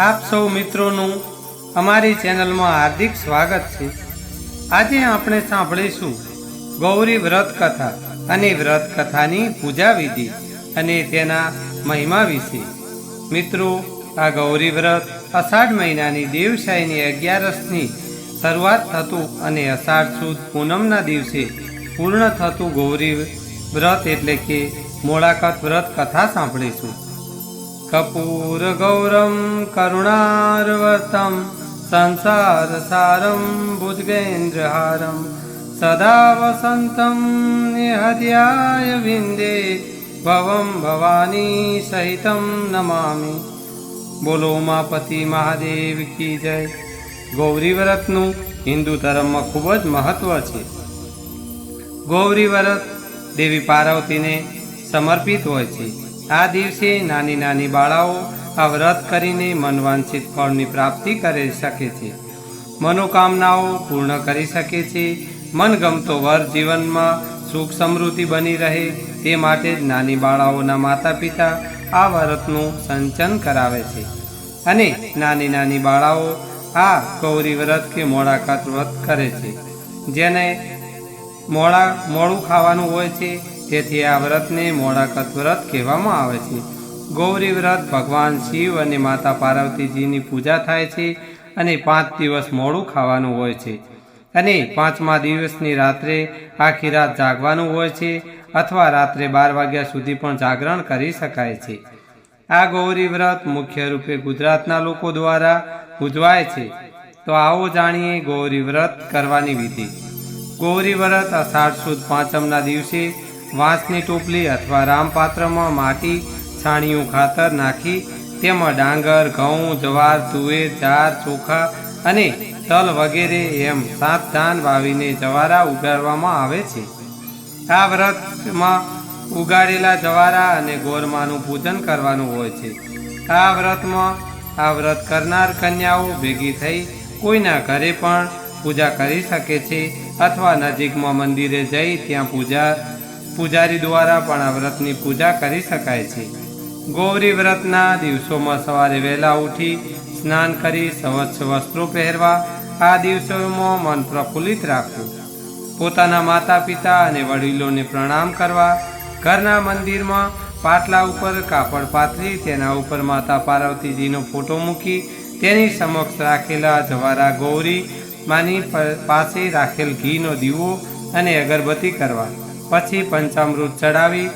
આપ સૌ મિત્રોનું અમારી ચેનલમાં હાર્દિક સ્વાગત છે. આજે આપણે સાંભળીશું ગૌરી વ્રત કથા અને વ્રત કથાની પૂજા વિધિ અને તેના મહિમા વિશે. મિત્રો, આ ગૌરી વ્રત અષાઢ મહિનાની દેવશાહીની અગિયારસની શરૂઆત થતું અને અષાઢ સુદ પૂનમના દિવસે પૂર્ણ થતું ગૌરી વ્રત એટલે કે મોળાકત વ્રત કથા સાંભળીશું. કપૂર ગૌરમ संसारसारं સંસાર सदा वसन्तं સદા વસંતમ भवं भवानी સહિતમ નમામિ બોલો ઉમાપતિ મહાદેવ કી જય ગૌરી વ્રતનું હિન્દુ ધર્મમાં ખૂબ જ મહત્વ છે ગૌરી વ્રત દેવી પાર્વતીને સમર્પિત હોય છે આ દિવસે નાની નાની બાળાઓ આ વ્રત કરીને મનવાંછિત ફળની પ્રાપ્તિ કરી શકે છે. મનોકામનાઓ પૂર્ણ કરી શકે છે. મનગમતો વર જીવનમાં સુખ સમૃદ્ધિ બની રહે તે માટે જ નાની બાળાઓના માતા પિતા આ વ્રતનું સંચન કરાવે છે. અને નાની નાની બાળાઓ આ ગૌરી વ્રત કે મોડાકાત વ્રત કરે છે. જેને મોડા મોડું ખાવાનું હોય છે તેથી આ વ્રતને મોડાકત વ્રત કહેવામાં આવે છે. ગૌરી વ્રત ભગવાન શિવ અને માતા પાર્વતીજીની પૂજા થાય છે અને પાંચ દિવસ મોડું ખાવાનું હોય છે. અને પાંચમા દિવસની રાત્રે આખી રાત જાગવાનું હોય છે અથવા રાત્રે બાર વાગ્યા સુધી પણ જાગરણ કરી શકાય છે. આ ગૌરી વ્રત મુખ્ય રૂપે ગુજરાતના લોકો દ્વારા ઉજવાય છે. તો આવો જાણીએ ગૌરી વ્રત કરવાની વિધિ. ગૌરી વ્રત અષાઢ સુદ પાંચમના દિવસે વાંસની ટોપલી અથવા રામપાત્રમાં માટી છાણિયું ખાતર નાખી, તેમાં ડાંગર, ઘઉં, જવાર, તુવેર, ચાર ચોખા અને તલ વગેરે એમ સાત ધાન વાવીને જવારા ઉગાડવામાં આવે છે. આ વ્રતમાં ઉગાડેલા જવારા અને ગોરમાનું પૂજન કરવાનું હોય છે. આ વ્રતમાં આ વ્રત કરનાર કન્યાઓ ભેગી થઈ કોઈના ઘરે પણ પૂજા કરી શકે છે અથવા નજીકમાં મંદિરે જઈ ત્યાં પૂજા પૂજારી દ્વારા પણ આ વ્રતની પૂજા કરી શકાય છે. ગૌરી વ્રતના દિવસોમાં સવારે વહેલા ઉઠી સ્નાન કરી સ્વચ્છ વસ્ત્રો પહેરવા આ દિવસોમાં મન પ્રફુલ્લિત રાખવું. પોતાના માતા પિતા અને વડીલોને પ્રણામ કરવા, ઘરના મંદિરમાં પાટલા ઉપર કાપડ પાથરી, તેના ઉપર માતા પાર્વતીજીનો ફોટો મૂકી તેની સમક્ષ રાખેલા જવારા ગૌરી માની પાસે રાખેલ ઘીનો દીવો અને અગરબત્તી કરવા. પછી પંચામૃત ચડાવી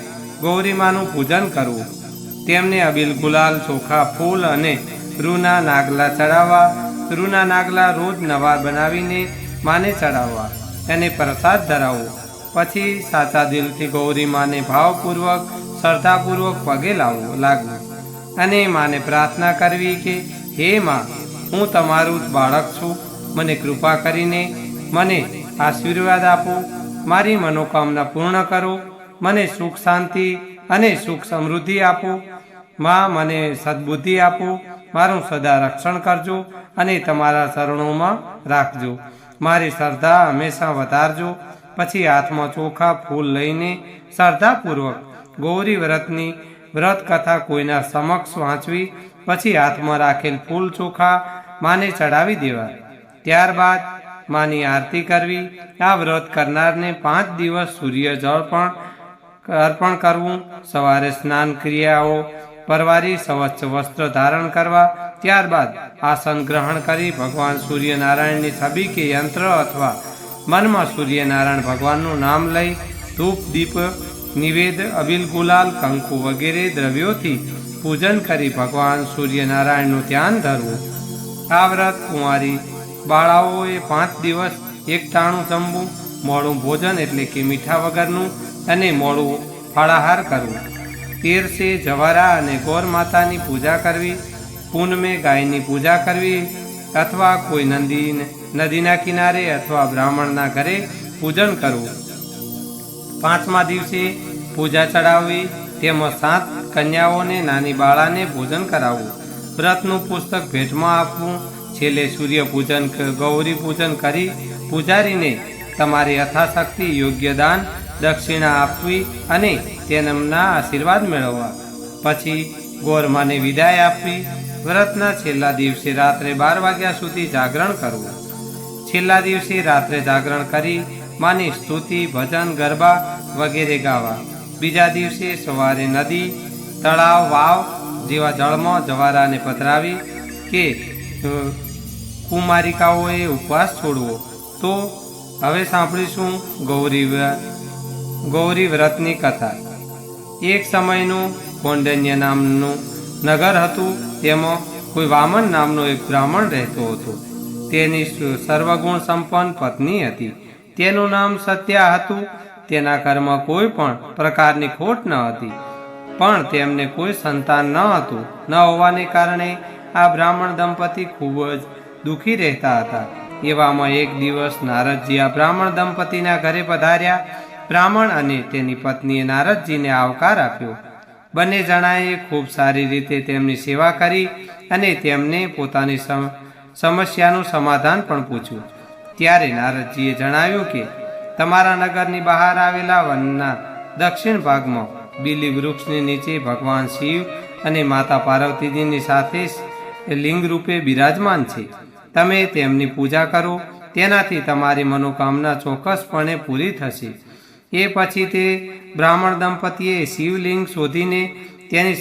ગૌરીમાનું પૂજન કરવું. તેમને અબીલ ગુલાલ, ચોખા, ફૂલ અને રૂના નાગલા ચડાવવા. રૂના નાગલા રોજ નવા બનાવીને માને ચડાવવા. તેને પ્રસાદ ધરાવવો. પછી સાચા દિલથી ગૌરી માને ભાવપૂર્વક, શ્રદ્ધાપૂર્વક પગે લાવવું લાગવું. અને માને પ્રાર્થના કરવી કે, હે માં, હું તમારું જ બાળક છું. મને કૃપા કરીને મને આશીર્વાદ આપો. મારી મનોકામના પૂર્ણ કરો, મને સુખ શાંતિ અને સુખ સમૃદ્ધિ આપો. માં, મને સદબુદ્ધિ આપો. મારું સદા રક્ષણ કરજો અને તમારા શરણોમાં રાખજો. મારી શ્રદ્ધા હંમેશા વધારજો. પછી હાથમાં ચોખા, ફૂલ લઈને શ્રદ્ધાપૂર્વક ગૌરી વ્રતની વ્રત કથા કોઈના સમક્ષ વાંચવી. પછી હાથમાં રાખેલ ફૂલ ચોખા માને ચડાવી દેવા. ત્યારબાદ માની આરતી કરવી. આ વ્રત કરનારને પાંચ દિવસ સૂર્ય જળ પણ અર્પણ કરવું. સવારે સ્નાન ક્રિયાઓ, પરવારી સ્વચ્છ વસ્ત્ર ધારણ કરવા, ત્યારબાદ આસન ગ્રહણ કરી ભગવાન સૂર્યનારાયણની છબી કે યંત્ર અથવા મનમાં સૂર્યનારાયણ ભગવાનનું નામ લઈ ધૂપ, દીપ, નિવેદ અબિલ ગુલાલ કંકુ વગેરે દ્રવ્યોથી પૂજન કરી ભગવાન સૂર્યનારાયણનું ધ્યાન ધરવું. આ વ્રત કુંવારી બાળાઓએ પાંચ દિવસ એક ટાણું જમવું મોડું ભોજન એટલે કે મીઠા વગરનું અને મોડું ફળાહાર કરવું. તેરસે જવારા અને ગોર માતાની પૂજા કરવી, પૂનમે ગાયની પૂજા કરવી અથવા કોઈ નદી નદીના કિનારે અથવા બ્રાહ્મણના ઘરે પૂજન કરવું. પાંચમા દિવસે પૂજા ચડાવવી તેમજ સાત કન્યાઓને, નાની બાળાને ભોજન કરાવવું. વ્રતનું પુસ્તક ભેટમાં આપવું છેલ્લે સૂર્ય પૂજન ગૌરી પૂજન કરી પૂજારીને તમારી યથાશક્તિ યોગ્ય દાન, દક્ષિણા આપવી અને તેમના આશીર્વાદ મેળવવા. પછી ગોરમાને વિદાય આપવી. વ્રતના છેલ્લા દિવસે રાત્રે બાર વાગ્યા સુધી જાગરણ કરવું. છેલ્લા દિવસે રાત્રે જાગરણ કરી માની સ્તુતિ, ભજન, ગરબા વગેરે ગાવા. બીજા દિવસે સવારે નદી, તળાવ, વાવ જેવા જળમાં જવારાને પધરાવી કે કુમારિકાઓએ ઉપવાસ છોડવો. તો હવે સાંભળીશું ગૌરી ગૌરી વ્રતની કથા. એક સમયનું કોંડન્ય નામનું નગર હતું, તેમાં કોઈ વામન નામનો એક બ્રાહ્મણ રહેતો હતો. તેની સર્વગુણ સંપન્ન પત્ની હતી. તેનું નામ સત્યા હતું. તેના ઘરમાં કોઈ પણ પ્રકારની ખોટ ન હતી. પણ તેમને કોઈ સંતાન ન હતું. ન હોવાને કારણે આ બ્રાહ્મણ દંપતી ખૂબ જ દુઃખી રહેતા હતા. એવામાં એક દિવસ નારદજી આ બ્રાહ્મણ દંપતીના ઘરે પધાર્યા. બ્રાહ્મણ અને તેની પત્નીએ નારદજીને આવકાર આપ્યો. બંને જણાએ ખૂબ સારી રીતે તેમની સેવા કરી અને તેમને પોતાની સમ- સમસ્યાનું સમાધાન પણ પૂછ્યું. ત્યારે નારદજીએ જણાવ્યું કે, તમારા નગરની બહાર આવેલા વનના દક્ષિણ ભાગમાં બીલી વૃક્ષની નીચે ભગવાન શિવ અને માતા પાર્વતીજીની સાથે લિંગ રૂપે બિરાજમાન છે. તમે તેમની પૂજા કરો, તેનાથી તમારી મનોકામના ચોક્કસપણે પૂરી થશે. એ પછી તે બ્રાહ્મણ દંપતીએ શિવલિંગ શોધીને તેની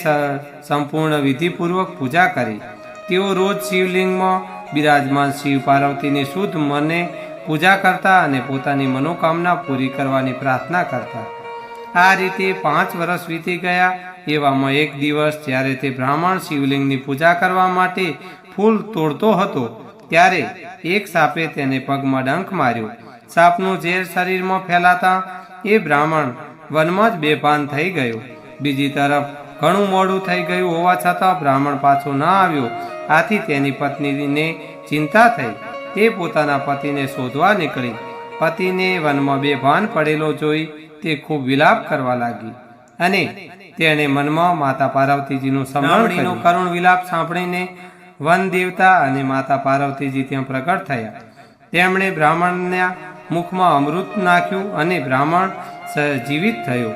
સંપૂર્ણ વિધિપૂર્વક પૂજા કરી. તેઓ રોજ શિવલિંગમાં બિરાજમાન શિવ પાર્વતીની શુદ્ધ મને પૂજા કરતા અને પોતાની મનોકામના પૂરી કરવાની પ્રાર્થના કરતા. આ રીતે પાંચ વર્ષ વીતી ગયા. એવામાં એક દિવસ જ્યારે તે બ્રાહ્મણ શિવલિંગની પૂજા કરવા માટે ફૂલ તોડતો હતો, ત્યારે એક સાપે તેને પગમાં ડંખ માર્યો. સાપનું ઝેર શરીરમાં ફેલાતા એ બ્રાહ્મણ વનમાં જ બેભાન થઈ ગયો. બીજી તરફ ઘણું મોડું થઈ ગયું હોવા છતાં બ્રાહ્મણ પાછો ન આવ્યો. આથી તેની પત્નીને ચિંતા થઈ. તે પોતાના પતિને શોધવા નીકળી. પતિને વનમાં બેભાન પડેલો જોઈ તે ખૂબ વિલાપ કરવા લાગી અને તેણે મનમાં માતા પાર્વતીજીનું સ્મરણ કર્યું. કરુણ વિલાપ સાંભળીને વન દેવતા અને માતા પાર્વતીજી ત્યાં પ્રગટ થયા. તેમણે બ્રાહ્મણના મુખમાં અમૃત નાખ્યું અને બ્રાહ્મણ જીવિત થયો.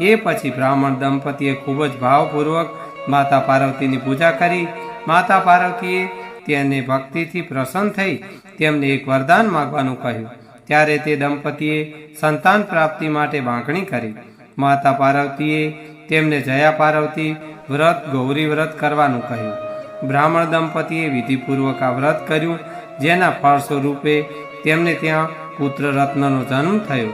એ પછી બ્રાહ્મણ દંપતીએ ખૂબ જ ભાવપૂર્વક માતા પાર્વતીની પૂજા કરી. માતા પાર્વતીએ તેને ભક્તિથી પ્રસન્ન થઈ તેમને એક વરદાન માગવાનું કહ્યું. ત્યારે તે દંપતીએ સંતાન પ્રાપ્તિ માટે બાંકણી કરી. માતા પાર્વતીએ તેમને જયા પાર્વતી વ્રત, ગૌરી વ્રત કરવાનું કહ્યું. બ્રાહ્મણ દંપતીએ વિધિપૂર્વક આ વ્રત કર્યું, જેના ફળ સ્વરૂપે તેમને ત્યાં પુત્ર રત્નનો જન્મ થયો.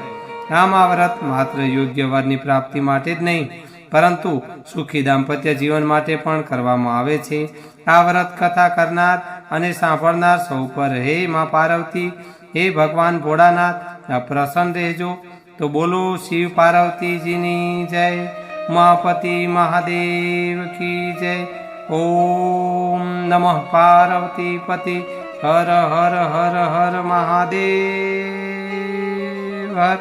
આમ આ વ્રત માત્ર યોગ્ય વરની પ્રાપ્તિ માટે જ નહીં, પરંતુ સુખી દાંપત્ય જીવન માટે પણ કરવામાં આવે છે. આ વ્રત કથા કરનાર અને સાંભળનાર સૌ પર હે મા પાર્વતી હે ભગવાન ભોળાનાથ પ્રસન્ન રહેજો. તો બોલો શિવ પાર્વતીજીની જય, મહાપતિ મહાદેવ કી જય. ઓમ નમઃ પાર્વતી પતિ હર હર હર હર મહાદેવ. હર